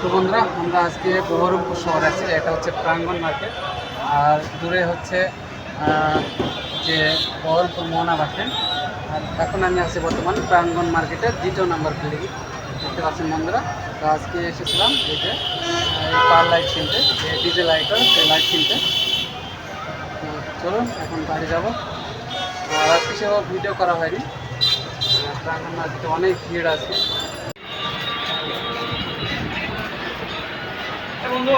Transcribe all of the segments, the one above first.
তো বন্ধুরা আমরা আজকে বহরমপুর শহরে আছি এটা হচ্ছে প্রাঙ্গণ মার্কেট আর দূরে হচ্ছে যে বহরমপুর মোহনা বাসেন আর এখন আমি আছি বর্তমান প্রাঙ্গণ মার্কেটের দ্বিতীয় নাম্বার বিল্ডিং দেখতে পাচ্ছেন বন্ধুরা তো আজকে এসেছিলাম এই যে পার লাইট কিনতে যে ডিজে লাইটার সেই লাইট কিনতে চলুন এখন বাড়ি যাব। আর আজকে সেভাবে ভিডিও করা হয়নি। আহ, প্রাঙ্গণ মার্কেটে অনেক ভিড় আছে। বন্ধু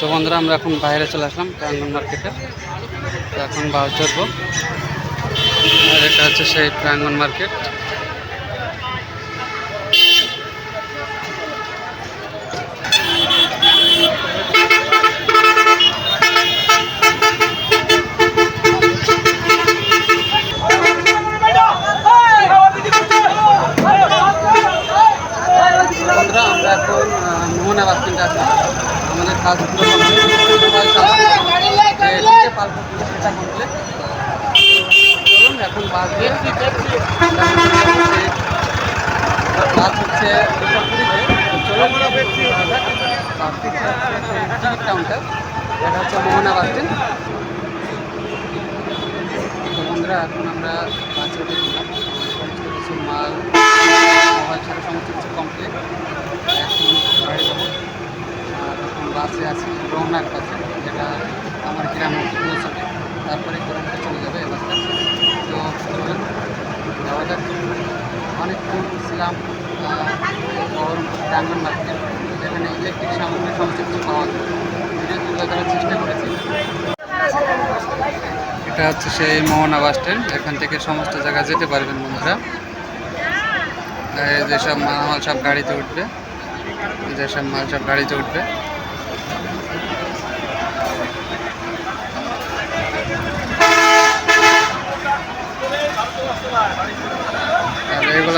তো বন্ধুরা আমরা এখন বাইরে চলে আসলাম প্রাঙ্গন মার্কেটে। এখন বাস চড়বো আর এটা হচ্ছে সেই প্রাঙ্গন মার্কেট। আমরা এখন মোহনা বাস স্ট্যান্ডে আসলাম আমাদের কাজগুলো দিল চলুন এখন বাস দিয়ে বাস হচ্ছে মোহনা বাস এখন আমরা বাসে উঠে কিছু মাল মোবাইল ছাড়া সমস্ত কিছু কমপ্লিট এখন আর এখন বাসে আছি রওনার কাছে আমার পৌঁছাবে তারপরে গ্রামে চলে যাবে এই বাসটা তো চলুন যাওয়া যাক। অনেকক্ষণ ছিলাম বহরমপুর যেখানে ইলেকট্রিক সামগ্রী সমস্ত কিছু পাওয়া যায়। তুলে ধরার চেষ্টা করেছি। এটা হচ্ছে সেই মোহনা বাস স্ট্যান্ড, এখান থেকে সমস্ত জায়গায় যেতে পারবেন বন্ধুরা। যেসব মাল সব গাড়িতে উঠবে। যেসব মাল সব গাড়িতে উঠবে।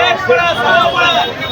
Esperança, vamos lá!